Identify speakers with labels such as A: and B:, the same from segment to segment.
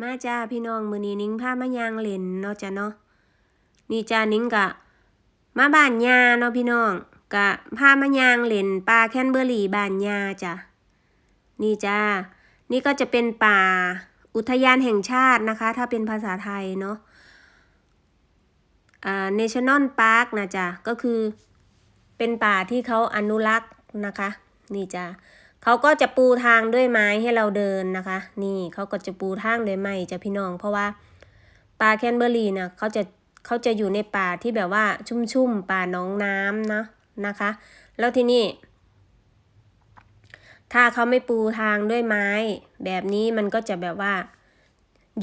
A: มาจ้าพี่น้องมือนี้นิ้งพามายางเล่นเนาะจ้ะเนาะนี่จ้านิ้งกะ มาบ้านยาเนาะพี่น้องกะพามายางเล่นป่าแคนเบอร์รี่บ้านยาจ้ะนี่จ้านี่ก็จะเป็นป่าอุทยานแห่งชาตินะคะ ถ้าเป็นภาษาไทยเนาะอ่า National Park นะจ้ะก็คือเป็นป่าที่เขาอนุรักษ์นะคะ นี่จ้า เขาก็จะปูทางด้วยไม้ให้เราเดินนะคะ นี่เขาก็จะปูทางด้วยไม้จ้ะพี่น้อง เพราะว่าป่าแคนเบอรี่นะเขาจะเขาจะอยู่ในป่าที่แบบว่าชุ่มๆป่าหนองน้ำนะนะคะ แล้วที่นี่ ถ้าเขาไม่ปูทางด้วยไม้ แบบนี้มันก็จะแบบว่า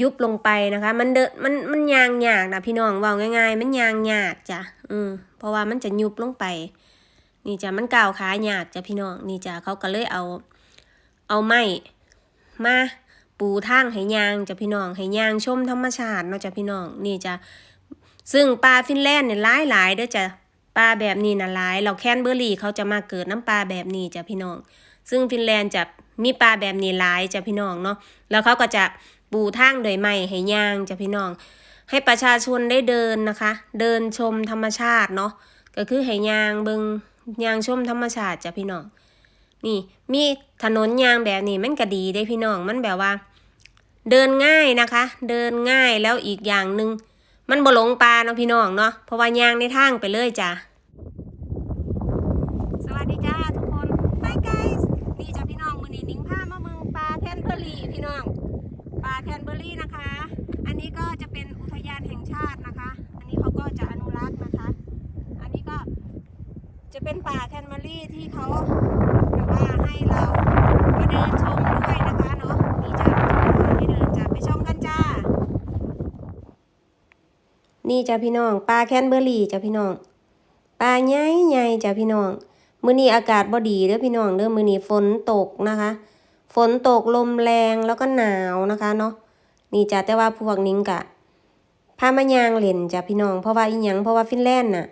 A: ยุบลงไปนะคะ มันเดนมันมันยางยากนะพี่น้องว่าง่ายๆ มันยางยากจ้ะอืมเพราะว่ามันจะยุบลงไป นี่จ้ะมันก่าวขายาดจ้ะพี่น้องนี่จ้ะเขาก็เลยเอา เอาไม้มาปูทางให้ยางจ้ะพี่น้องให้ยางชมธรรมชาติเนาะจ้ะพี่น้องนี่จ้ะซึ่งปลาฟินแลนด์เนี่ยหลายหลายเด้อจ้ะปลาแบบนี้นะหลาย เราแคนเบอร์รี่เขาจะมาเกิดน้ำปลาแบบนี้จ้ะพี่น้อง ซึ่งฟินแลนด์จะมีปลาแบบนี้หลายจ้ะพี่น้องเนาะแล้วเขาก็จะปูทางโดยไม้ให้ยางจ้ะพี่น้อง ให้ประชาชนได้เดินนะคะ เดินชมธรรมชาติเนาะก็คือให้ยางเบิง ยางชมธรรมชาติจ้ะพี่น้อง นี่มีถนนยางแบบนี้มันก็ดีได้พี่น้องมันแบบว่า เดินง่ายนะคะ เดินง่ายแล้วอีกอย่างหนึ่งมันบ่หลงปลาเนาะพี่น้องเนาะเพราะว่ายางในทางไปเลยจ้ะสวัสดีจ้าทุกคน Hi guys นี่จ้ะพี่น้องมือนี้นิ้งพามาเมืองปลาแคนเบอร์รี่พี่น้องปลาแคนเบอร์รี่นะคะ อันนี้ก็จะเป็นอุทยานแห่งชาตินะคะ อันนี้เขาก็จะอนุรักษ์นะคะ จะเป็นป่าแคนเบอรี่ที่เขาแบบว่าให้เรามาเดินชมด้วยนะคะเนาะนี่จ้าให้เดินจ้าไปชมกันจ้า นี่จ้าพี่น้องปลาแคนเบอรี่จ้าพี่น้องปลาใหญ่ใหญ่จ้าพี่น้องมื้อนี้อากาศบ่ดีเด้อพี่น้องเด้อมื้อนี้ฝนตกนะคะ ฝนตกลมแรงแล้วก็หนาวนะคะเนาะนี่จ้าแต่ว่าพวกนิ้งกะพามายางเล่นจ้าพี่น้องเพราะว่าอีหยังเพราะว่าฟินแลนด์น่ะ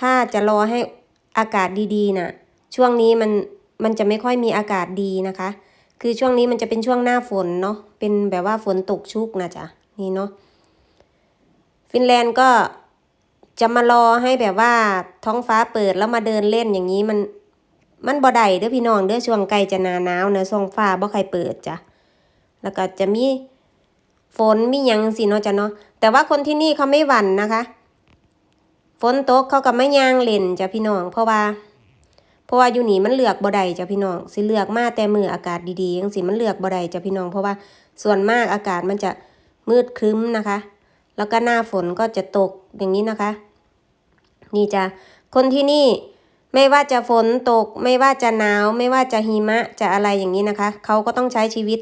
A: ถ้าจะรอให้ อากาศดีๆน่ะช่วงนี้มันมันจะไม่ค่อยมีอากาศดีนะคะ คือช่วงนี้มันจะเป็นช่วงหน้าฝนเนาะเป็นแบบว่าฝนตกชุกนะจ๊ะนี่เนาะฟินแลนด์ก็จะมารอให้แบบว่าท้องฟ้าเปิดแล้วมาเดินเล่นอย่างนี้มันมันบ่ได้เด้อพี่น้องเด้อช่วงใกล้จะหนาหนาวเนะช่วงฟ้าบ่ใครเปิดจ้ะแล้วก็จะมีฝนมีหยังสิเนาะจ้ะเนาะแต่ว่าคนที่นี่เขาไม่หวั่นนะคะ ฝนตกเขาก็ไม่ย่างเล่นจ้ะพี่น้อง เพราะว่า เพราะว่าอยู่นี่มันเลือกบ่ได้จ้ะพี่น้องสิเลือกมาแต่มืออากาศดีๆจังสิมันเลือกบ่ได้จ้ะพี่น้อง เพราะว่าส่วนมากอากาศมันจะมืดครึ้มนะคะ แล้วก็หน้าฝนก็จะตกอย่างนี้นะคะ นี่จ้ะคนที่นี่ไม่ว่าจะฝนตก ไม่ว่าจะหนาว ไม่ว่าจะหิมะจะอะไรอย่างนี้นะคะ เขาก็ต้องใช้ชีวิต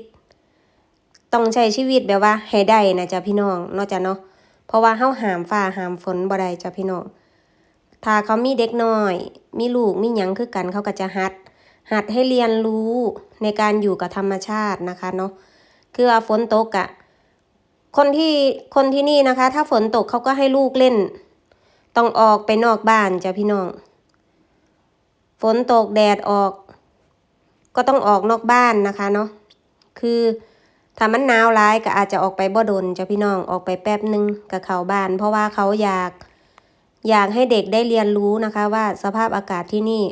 A: ต้องใช้ชีวิตแบบว่าให้ได้นะจ้ะพี่น้องนาะจ้ะเนาะ เพราะว่าเฮาหามฟ้าหามฝนบ่ได้จ้ะพี่น้องถ้าเขามีเด็กน้อย มีลูกมีหยังคือกันเขาก็จะหัด หัดให้เรียนรู้ในการอยู่กับธรรมชาตินะคะเนาะคือว่าฝนตกอะคนที่คนที่นี่นะคะ ถ้าฝนตกเขาก็ให้ลูกเล่น ต้องออกไปนอกบ้านจ้ะพี่น้องฝนตกแดดออก ก็ต้องออกนอกบ้านนะคะเนาะคือ ถ้ามันหนาวร้ายก็อาจจะออกไปบ่ดนจ้ะพี่น้องออกไปแป๊บหนึงกับเขาบ้าน เพราะว่าเขาอยากอยากให้เด็กได้เรียนรู้นะคะ ว่าสภาพอากาศที่นี่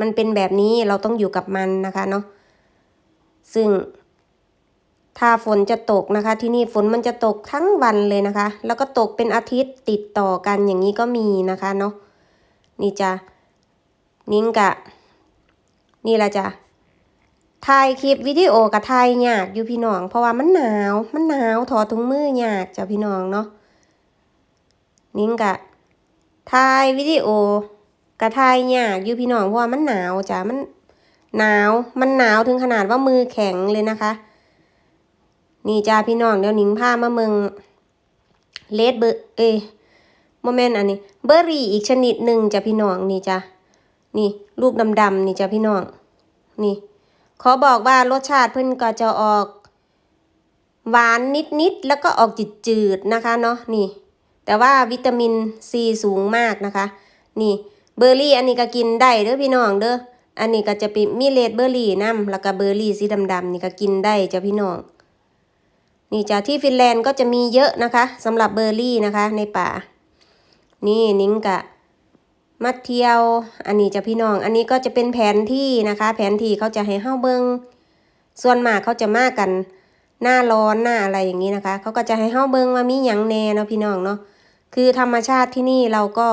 A: มันเป็นแบบนี้เราต้องอยู่กับมันนะคะเนาะซึ่ง ถ้าฝนจะตกนะคะ ที่นี่ฝนมันจะตกทั้งวันเลยนะคะ แล้วก็ตกเป็นอาทิตย์ติดต่อกันอย่างนี้ก็มีนะคะเนาะนี่จ้ะนิ้งกะ นี่ละจ้ะ ถ่ายคลิปวิดีโอกับถ่ายยากอยู่พี่น้อง เพราะว่ามันหนาว มันหนาวถอดถุงมือยากจ้ะพี่น้องเนาะนิ้งกะถ่ายวิดีโอกับถ่ายยากอยู่พี่น้องเพราะว่ามันหนาวจ้ะมันหนาวมันหนาวถึงขนาดว่ามือแข็งเลยนะคะ นี่จ้าพี่น้องเดี๋ยวนิ้งพามาเมืองเลดเบอร์เอโมเมนต์อันนี้ เบอร์รี่อีกชนิดหนึ่งจ้ะพี่น้องนี่จ้ะนี่ลูกดำๆนี่จ้ะพี่น้องนี่ ขอบอกว่ารสชาติเพิ่นก็จะออก หวานนิดๆแล้วก็ออกจืดๆนะคะเนาะนี่ แต่ว่าวิตามินซีสูงมากนะคะ นี่เบอร์รี่อันนี้ก็กินได้เด้อพี่น้องเด้ออันนี้ก็จะเป็นมีเลดเบอร์รี่นํแล้วก็เบอร์รี่สีดำๆนี่ก็กินได้จ้ะพี่น้อง นี่จ้ะที่ฟินแลนด์ก็จะมีเยอะนะคะสำหรับเบอร์รี่นะคะในป่า นี่นิ้งกะ มาเที่ยว อันนี้จะพี่น้อง อันนี้ก็จะเป็นแผนที่นะคะ แผนที่เขาจะให้เฮ้าเบิงส่วนมากเขาจะมากัน หน้าร้อนหน้าอะไรอย่างนี้นะคะ เขาก็จะให้เฮ้าเบิงว่ามีหยังแน่เนาะพี่น้องเนาะ คือธรรมชาติที่นี่เราก็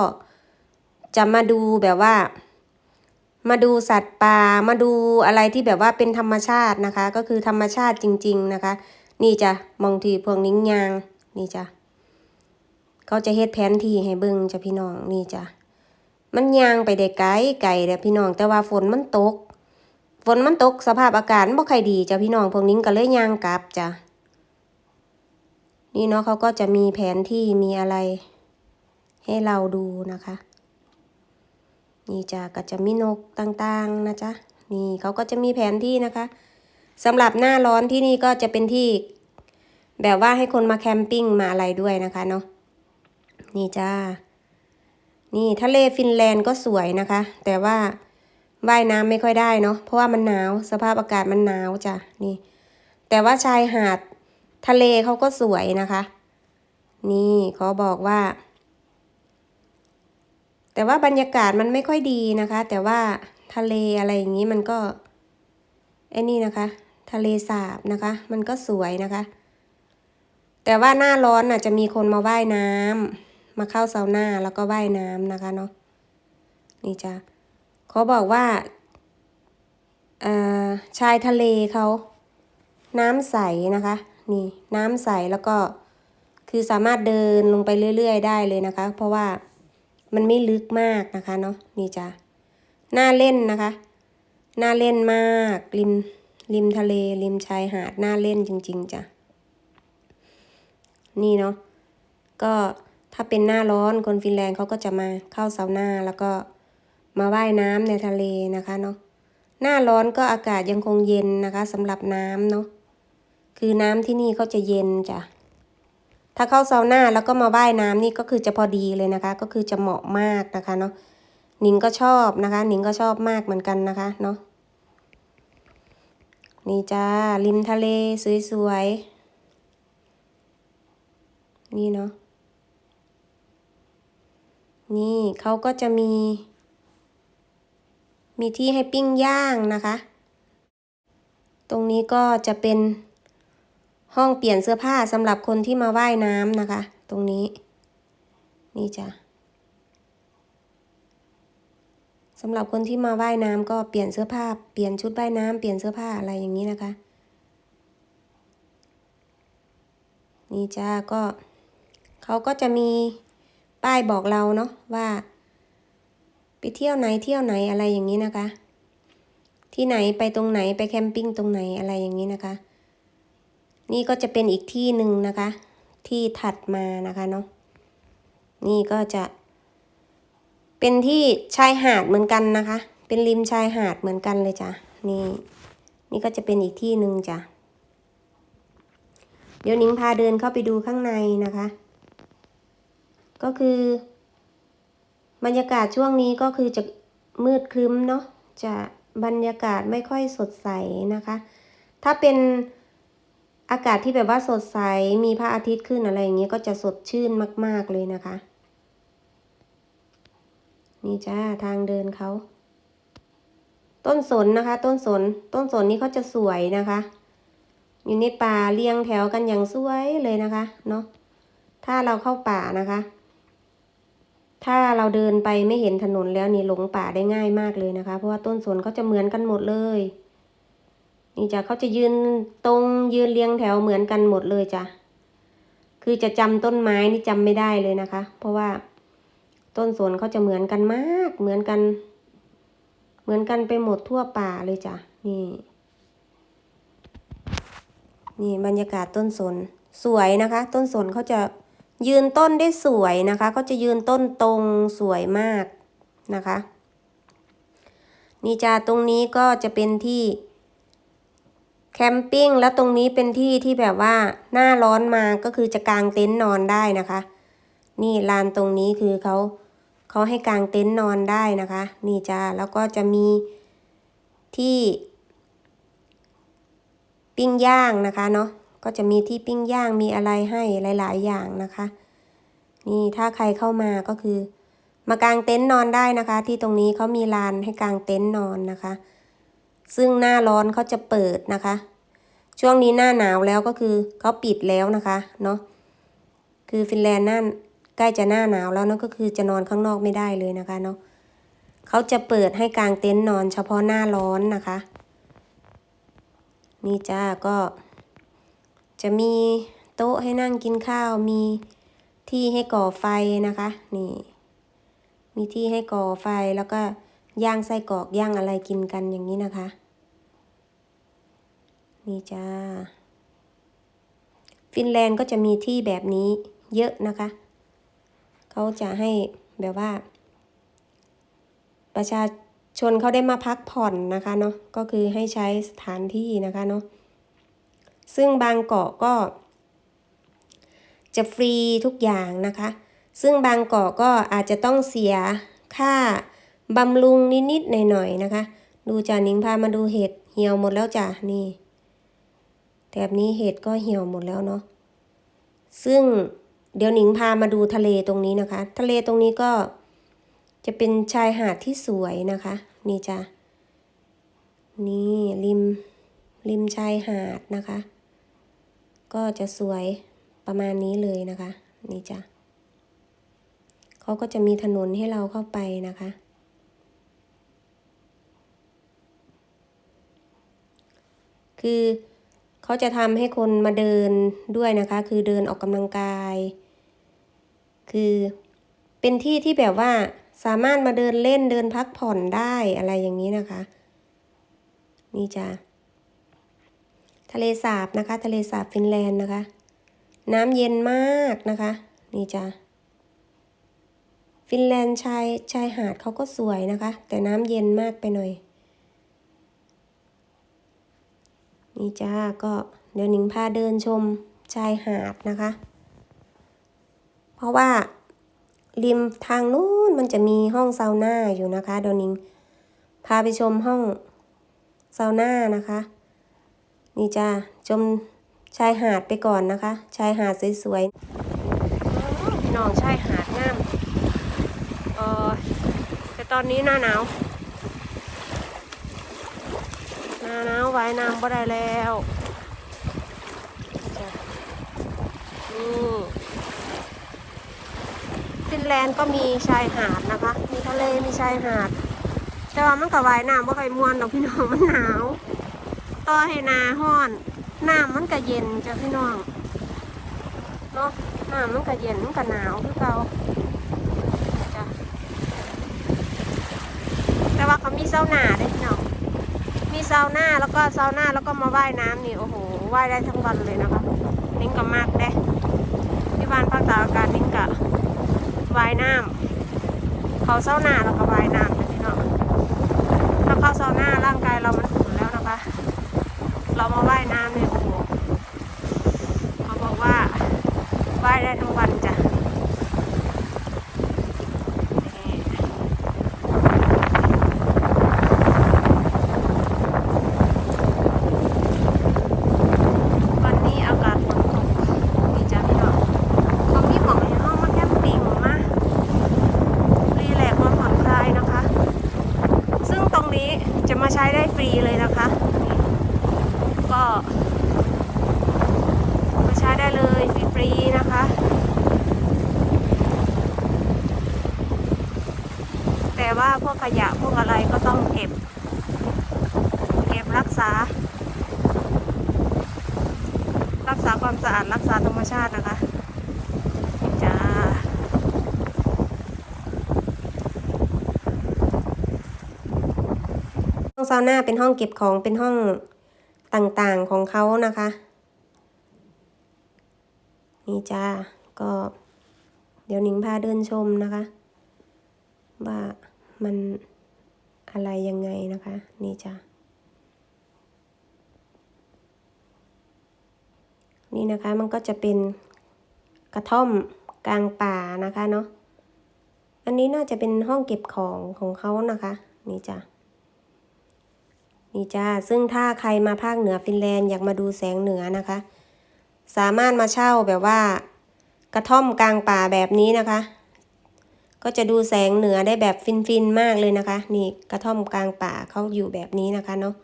A: จะมาดูแบบว่า มาดูสัตว์ป่า มาดูอะไรที่แบบว่าเป็นธรรมชาตินะคะ ก็คือธรรมชาติจริง ๆนะคะ นี่จะมองทีพวกนิ้งยาง นี่จ้ะเขาจะเฮ็ดแผนที่ให้เบิงจ้ะพี่น้อง นี่จ้ะ มันยางไปได้ไกลไกลเด้อพี่น้องแต่ว่าฝนมันตก ฝนมันตกสภาพอากาศมันบ่ค่อยดีจ้ะพี่น้องพวกนิ้งก็เลยยางกลับจ้ะนี่เนาะเขาก็จะมีแผนที่มีอะไรให้เราดูนะคะ นี่จ้ะก็จะมีนกต่างๆนะจ๊ะนี่เขาก็จะมีแผนที่นะคะสำหรับหน้าร้อนที่นี่ก็จะเป็นที่ แบบว่าให้คนมาแคมปิ้งมาอะไรด้วยนะคะเนาะนี่จ้า นี่ทะเลฟินแลนด์ก็สวยนะคะ แต่ว่าว่ายน้ำไม่ค่อยได้เนาะเพราะว่ามันหนาวสภาพอากาศมันหนาวจ้ะนี่ แต่ว่าชายหาดทะเลเขาก็สวยนะคะ นี่เขาบอกว่า แต่ว่าบรรยากาศมันไม่ค่อยดีนะคะ แต่ว่าทะเลอะไรอย่างนี้มันก็ไอ้นี่นะคะ ทะเลสาบนะคะ มันก็สวยนะคะ แต่ว่าหน้าร้อนน่ะจะมีคนมาว่ายน้ำ มาเข้าซาวน่าแล้วก็ว่ายน้ำนะคะเนาะนี่จ้ะเขาบอกว่าอ่อชายทะเลเขาน้ำใสนะคะ นี่น้ำใสแล้วก็คือสามารถเดินลงไปเรื่อย ๆ ได้เลยนะคะ เพราะว่ามันไม่ลึกมากนะคะเนาะนี่จ้ะน่าเล่นนะคะน่าเล่นมากริมริมทะเลริมชายหาดน่าเล่นจริง ๆจ้ะนี่เนาะก็ ถ้าเป็นหน้าร้อนคนฟินแลนด์เขาก็จะมาเข้าซาวน่าแล้วก็มาว่ายน้ำในทะเลนะคะเนาะหน้าร้อนก็อากาศยังคงเย็นนะคะสำหรับน้ำเนาะคือน้ำที่นี่เขาจะเย็นจ้ะถ้าเข้าซาวน่าแล้วก็มาว่ายน้ำนี่ก็คือจะพอดีเลยนะคะ ก็คือจะเหมาะมากนะคะเนาะหนิงก็ชอบนะคะ หนิงก็ชอบมากเหมือนกันนะคะเนาะนี่จ้าริมทะเลสวยๆนี่เนาะ นี่เขาก็จะมี มีที่ให้ปิ้งย่างนะคะ ตรงนี้ก็จะเป็นห้องเปลี่ยนเสื้อผ้าสำหรับคนที่มาว่ายน้ำนะคะ ตรงนี้ นี่จ้ะสำหรับคนที่มาว่ายน้ำก็เปลี่ยนเสื้อผ้า เปลี่ยนชุดว่ายน้ำเปลี่ยนเสื้อผ้าอะไรอย่างนี้นะคะ นี่จ้าก็เขาก็จะมี ป้ายบอกเราเนาะว่า ไปเที่ยวไหนเที่ยวไหนอะไรอย่างนี้นะคะ ที่ไหนไปตรงไหนไปแคมปิ้งตรงไหนอะไรอย่างนี้นะคะ นี่ก็จะเป็นอีกที่หนึ่งนะคะ ที่ถัดมานะคะเนาะนี่ก็จะ เป็นที่ชายหาดเหมือนกันนะคะ เป็นริมชายหาดเหมือนกันเลยจ้ะนี่ นี่ก็จะเป็นอีกที่หนึ่งจ้ะเดี๋ยวนิ้งพาเดินเข้าไปดูข้างในนะคะ ก็คือ บรรยากาศช่วงนี้ก็คือจะมืดครึ้มเนาะจะบรรยากาศไม่ค่อยสดใสนะคะ ถ้าเป็นอากาศที่แบบว่าสดใสมีพระอาทิตย์ขึ้นอะไรอย่างเงี้ยก็จะสดชื่นมาก ๆเลยนะคะ นี่จ้าทางเดินเขาต้นสนนะคะ ต้นสนต้นสนนี้เขาจะสวยนะคะอยู่ในป่าเรียงแถวกันอย่างสวยเลยนะคะเนาะถ้าเราเข้าป่านะคะ ถ้าเราเดินไปไม่เห็นถนนแล้วนี่หลงป่าได้ง่ายมากเลยนะคะ เพราะว่าต้นสนเขาจะเหมือนกันหมดเลย นี่จ้ะเขาจะยืนตรงยืนเรียงแถวเหมือนกันหมดเลยจ้ะคือจะจำต้นไม้นี่จำไม่ได้เลยนะคะ เพราะว่าต้นสนเขาจะเหมือนกันมาก เหมือนกัน เหมือนกันไปหมดทั่วป่าเลยจ้ะนี่ นี่บรรยากาศต้นสนสวยนะคะ ต้นสนเขาจะ ยืนต้นได้สวยนะคะเขาจะยืนต้นตรงสวยมากนะคะ นี่จ้าตรงนี้ก็จะเป็นที่แคมปิ้งแล้วตรงนี้เป็นที่ที่แบบว่าหน้าร้อนมาก็คือจะกางเต็นท์นอนได้นะคะ นี่ลานตรงนี้คือเขาเขาให้กางเต็นท์นอนได้นะคะ นี่จ้าแล้วก็จะมีที่ปิ้งย่างนะคะเนาะ ก็จะมีที่ปิ้งย่างมีอะไรให้หลาย ๆ อย่างนะคะ นี่ถ้าใครเข้ามาก็คือ มากางเต็นท์นอนได้นะคะ ที่ตรงนี้เขามีลานให้กางเต็นท์นอนนะคะ ซึ่งหน้าร้อนเขาจะเปิดนะคะ ช่วงนี้หน้าหนาวแล้วก็คือเขาปิดแล้วนะคะเนาะคือฟินแลนด์นั่นใกล้จะหน้าหนาวแล้วเนาะก็คือจะนอนข้างนอกไม่ได้เลยนะคะเนาะเขาจะเปิดให้กางเต็นท์นอนเฉพาะหน้าร้อนนะคะ นี่จ้าก็ จะมีโต๊ะให้นั่งกินข้าว มีที่ให้ก่อไฟนะคะ นี่ มีที่ให้ก่อไฟแล้วก็ย่างไส้กรอกย่างอะไรกินกันอย่างนี้นะคะ นี่จ้า ฟินแลนด์ก็จะมีที่แบบนี้เยอะนะคะ เขาจะให้แบบว่า ประชาชนเขาได้มาพักผ่อนนะคะเนาะ ก็คือให้ใช้สถานที่นะคะเนาะ ซึ่งบางเกาะก็ จะฟรีทุกอย่างนะคะ ซึ่งบางเกาะก็อาจจะต้องเสียค่าบำรุงนิดๆหน่อยๆนะคะ ดูจ่านิงพามาดูเห็ดเหี่ยวหมดแล้วจ้ะนี่แถบนี้เห็ดก็เหี่ยวหมดแล้วเนาะซึ่งเดี๋ยวหนิงพามาดูทะเลตรงนี้นะคะ ทะเลตรงนี้ก็จะเป็นชายหาดที่สวยนะคะ นี่จ้ะนี่ริมริมชายหาดนะคะ ก็จะสวยประมาณนี้เลยนะคะ นี่จ้ะเขาก็จะมีถนนให้เราเข้าไปนะคะ คือเขาจะทำให้คนมาเดินด้วยนะคะ คือเดินออกกำลังกาย คือเป็นที่ที่แบบว่าสามารถมาเดินเล่นเดินพักผ่อนได้อะไรอย่างนี้นะคะ นี่จ้ะ ทะเลสาบนะคะ ทะเลสาบฟินแลนด์นะคะ น้ำเย็นมากนะคะ นี่จ้ะฟินแลนด์ชายชายหาดเขาก็สวยนะคะ แต่น้ำเย็นมากไปหน่อย นี่จ้าก็เดี๋ยวหนิงพาเดินชมชายหาดนะคะ เพราะว่าริมทางนู้นมันจะมีห้องซาวน่าอยู่นะคะเดี๋ยวหนิงพาไปชมห้องซาวน่านะคะ นี่จ้าชมชายหาดไปก่อนนะคะ ชายหาดสวยๆพี่น้องชายหาดงามเออแต่ตอนนี้หน้าหนาวหน้าหนาวไว้น้ำบ่ได้แล้วนี่ฟินแลนด์ก็มีชายหาดนะคะ มีทะเลมีชายหาด แต่ว่ามันก็ว่ายน้ำบ่ค่อยม่วนดอกพี่น้องมันหนาว ต่อให้นาห้อน น้ำมันก็เย็นจ้ะพี่น้องเนาะน้ำมันก็เย็นมันก็หนาวคือเก่าจ้ะแต่ว่าเขามีเซาหนาเด้พี่น้องมีเซาวน่าแล้วก็เซาวน่าแล้วก็มาว่ายน้ำนี่โอ้โหว่ายได้ทั้งวันเลยนะคะนิ้งกับมากเด้ที่บ้านภาคตะวันอากาศนิ้งกับว่ายน้ำเขาเซาวน่าแล้วก็ว่ายน้ำนะพี่น้องถ้าเข้าซาวน่าร่างกายเรามันอุ่นแล้วนะคะ เรามาว่ายน้ำเนี่ยโอ้โหเขาบอกว่าว่ายได้ทั้งวันจ้ะนี่ วันนี้อากาศฝนตกดีจ้ะพี่น้องเขามีหมอกให้ห้องมาแคมปิ้งมารีแลกซ์มาผ่อนคลายนะคะ ซึ่งตรงนี้จะมาใช้ได้ฟรีเลยนะคะนี่ก็มาใช้ได้เลยฟรีๆนะคะ แต่ ว่าพวกขยะพวกอะไรก็ต้องเก็บ เก็บรักษา รักษาความสะอาดรักษาธรรมชาตินะคะจ้าห้องซาวน่าเป็นห้องเก็บของเป็นห้องต่างๆของเขานะคะ นี่จ้าก็เดี๋ยวหนิงพาเดินชมนะคะ ว่า มันอะไรยังไงนะคะ นี่จ้านี่นะคะมันก็จะเป็นกระท่อมกลางป่านะคะเนาะอันนี้น่าจะเป็นห้องเก็บของของเขานะคะ นี่จ้ะนี่จ้าซึ่งถ้าใครมาภาคเหนือฟินแลนด์อยากมาดูแสงเหนือนะคะ สามารถมาเช่าแบบว่า กระท่อมกลางป่าแบบนี้นะคะ ก็จะดูแสงเหนือได้แบบฟินๆมากเลยนะคะ นี่กระท่อมกลางป่าเขาอยู่แบบนี้นะคะเนาะ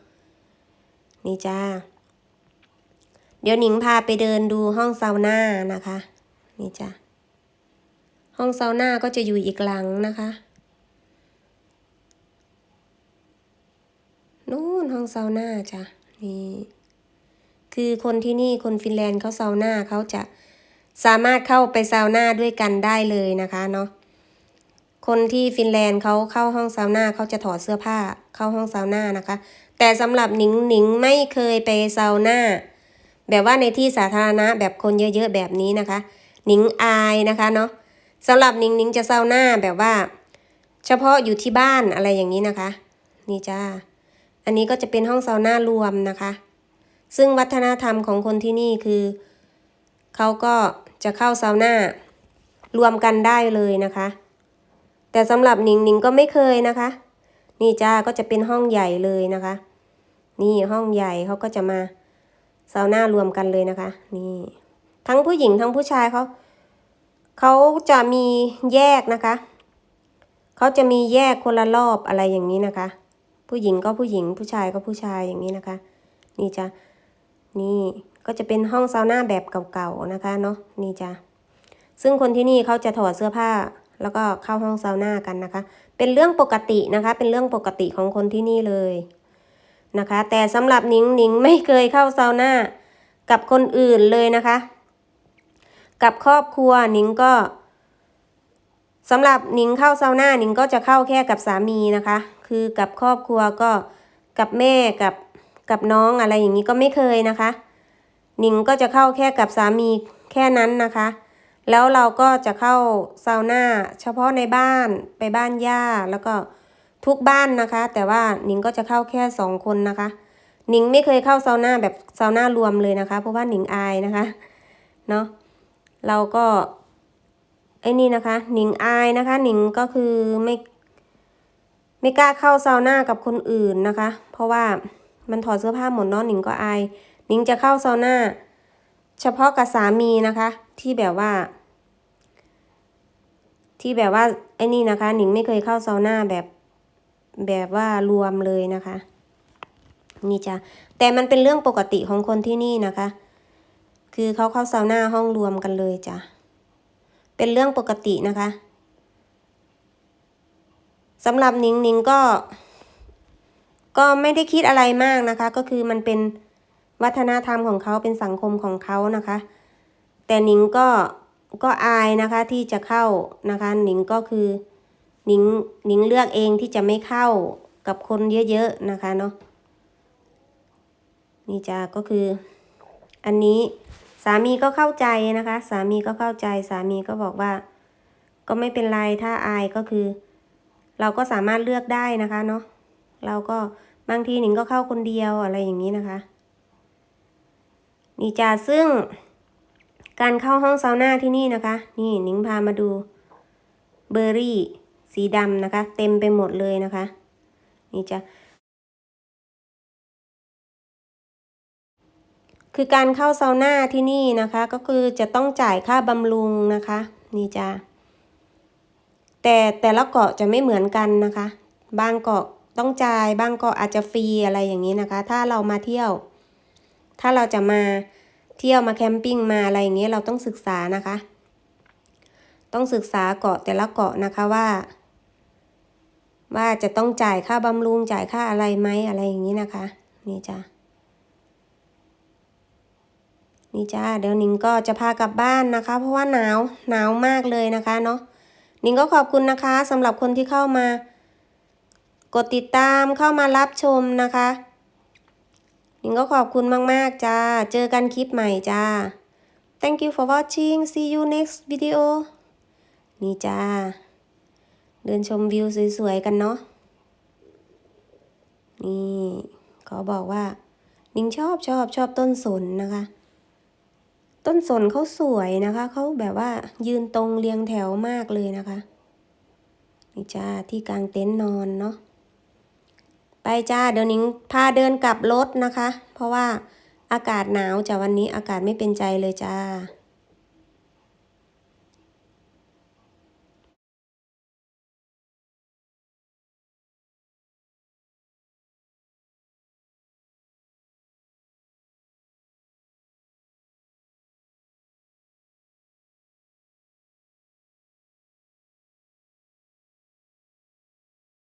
A: นี่จ้า เดี๋ยวหนิงพาไปเดินดูห้องซาวน่านะคะ นี่จ้าห้องซาวน่าก็จะอยู่อีกหลังนะคะนู่นห้องซาวน่าจ้ะนี่คือคนที่นี่คนฟินแลนด์เขาซาวน่าเขาจะสามารถเข้าไปซาวน่าด้วยกันได้เลยนะคะเนาะ คนที่ฟินแลนด์เขาเข้าห้องซาวน่าเขาจะถอดเสื้อผ้าเข้าห้องซาวน่านะคะ แต่สำหรับหนิงหนิงไม่เคยไปซาวน่าแบบว่าในที่สาธารณะแบบคนเยอะๆแบบนี้นะคะ หนิงอายนะคะเนาะสำหรับหนิงหนิงจะซาวน่าแบบว่า เฉพาะอยู่ที่บ้านอะไรอย่างนี้นะคะ นี่จ้าอันนี้ก็จะเป็นห้องซาวน่ารวมนะคะ ซึ่งวัฒนธรรมของคนที่นี่คือเขาก็จะเข้าซาวน่ารวมกันได้เลยนะคะ แต่สำหรับหนิงหนิงก็ไม่เคยนะคะ นี่จ้าก็จะเป็นห้องใหญ่เลยนะคะ นี่ห้องใหญ่เขาก็จะมาซาวน่ารวมกันเลยนะคะ นี่ ทั้งผู้หญิงทั้งผู้ชายเขาเขาจะมีแยกนะคะเขาจะมีแยกคนละรอบอะไรอย่างนี้นะคะ ผู้หญิงก็ผู้หญิงผู้ชายก็ผู้ชายอย่างนี้นะคะ นี่จ้ะนี่ก็จะเป็นห้องซาวน่าแบบเก่าๆนะคะเนาะนี่จ้ะซึ่งคนที่นี่เขาจะถอดเสื้อผ้า แล้วก็เข้าห้องซาวน่ากันนะคะ เป็นเรื่องปกตินะคะ เป็นเรื่องปกติของคนที่นี่เลยนะคะ แต่สำหรับหนิงหนิงไม่เคยเข้าซาวน่ากับคนอื่นเลยนะคะ กับครอบครัวหนิงก็สำหรับหนิงเข้าซาวน่าหนิงก็จะเข้าแค่กับสามีนะคะ คือกับครอบครัวก็กับแม่กับกับน้องอะไรอย่างนี้ก็ไม่เคยนะคะ หนิงก็จะเข้าแค่กับสามีแค่นั้นนะคะ แล้วเราก็จะเข้าซาวน่าเฉพาะในบ้านไปบ้านย่าแล้วก็ทุกบ้านนะคะ แต่ว่าหนิงก็จะเข้าแค่สองคนนะคะหนิงไม่เคยเข้าซาวน่าแบบซาวน่ารวมเลยนะคะ เพราะว่าหนิงอายนะคะเนาะเราก็ไอ้นี่นะคะหนิงอายนะคะหนิงก็คือไม่ไม่กล้าเข้าซาวน่ากับคนอื่นนะคะ เพราะว่ามันถอดเสื้อผ้าหมดเนาะหนิงก็อายหนิงจะเข้าซาวน่าเฉพาะกับสามีนะคะ ที่แบบว่า ที่แบบว่าไอ้นี่นะคะ หนิงไม่เคยเข้าซาวน่าแบบแบบว่ารวมเลยนะคะ นี่จ้ะแต่มันเป็นเรื่องปกติของคนที่นี่นะคะ คือเขาเข้าซาวน่าห้องรวมกันเลยจ้ะเป็นเรื่องปกตินะคะสำหรับหนิงหนิงก็ ก็ไม่ได้คิดอะไรมากนะคะ ก็คือมันเป็นวัฒนธรรมของเขาเป็นสังคมของเขานะคะ แต่หนิงก็ ก็อายนะคะที่จะเข้านะคะ หนิงก็คือหนิงหนิงเลือกเองที่จะไม่เข้ากับคนเยอะๆนะคะเนาะนี่จ้าก็คือ อันนี้สามีก็เข้าใจนะคะ สามีก็เข้าใจสามีก็บอกว่า ก็ไม่เป็นไรถ้าอายก็คือ เราก็สามารถเลือกได้นะคะเนาะเราก็บางทีหนิงก็เข้าคนเดียวอะไรอย่างนี้นะคะ นี่จ้าซึ่ง การเข้าห้องซาวน่าที่นี่นะคะ นี่นิงพามาดูเบอร์รี่ สีดำนะคะ เต็มไปหมดเลยนะคะ นี่จ้ะคือการเข้าซาวน่าที่นี่นะคะ ก็คือจะต้องจ่ายค่าบำรุงนะคะ นี่จ้ะแต่แต่ละเกาะจะไม่เหมือนกันนะคะ บางเกาะต้องจ่ายบางเกาะอาจจะฟรีอะไรอย่างนี้นะคะ ถ้าเรามาเที่ยว ถ้าเราจะมา เที่ยวมาแคมปิ้งมาอะไรอย่างเงี้ยเราต้องศึกษานะคะ ต้องศึกษาเกาะแต่ละเกาะนะคะว่า ว่าจะต้องจ่ายค่าบำรุงจ่ายค่าอะไรไหมอะไรอย่างนี้นะคะ นี่จ้านี่จ้าเดี๋ยวนิงก็จะพากลับบ้านนะคะ เพราะว่าหนาวหนาวมากเลยนะคะเนาะนิงก็ขอบคุณนะคะสำหรับคนที่เข้ามากดติดตามเข้ามารับชมนะคะ นิงก็ขอบคุณมาก ๆ จ้า เจอกันคลิปใหม่จ้า thank you for watching see you next video นี่จ้า เดินชมวิวสวย ๆ กันเนาะ นี่เขาบอกว่านิงชอบชอบชอบต้นสนนะคะ ต้นสนเขาสวยนะคะเขาแบบว่ายืนตรงเรียงแถวมากเลยนะคะ นี่จ้าที่กลางเต็นท์นอนเนาะ ไปจ้าเดี๋ยวนิ้งพาเดินกลับรถนะคะ เพราะว่าอากาศหนาวจ้ะวันนี้อากาศไม่เป็นใจเลยจ้า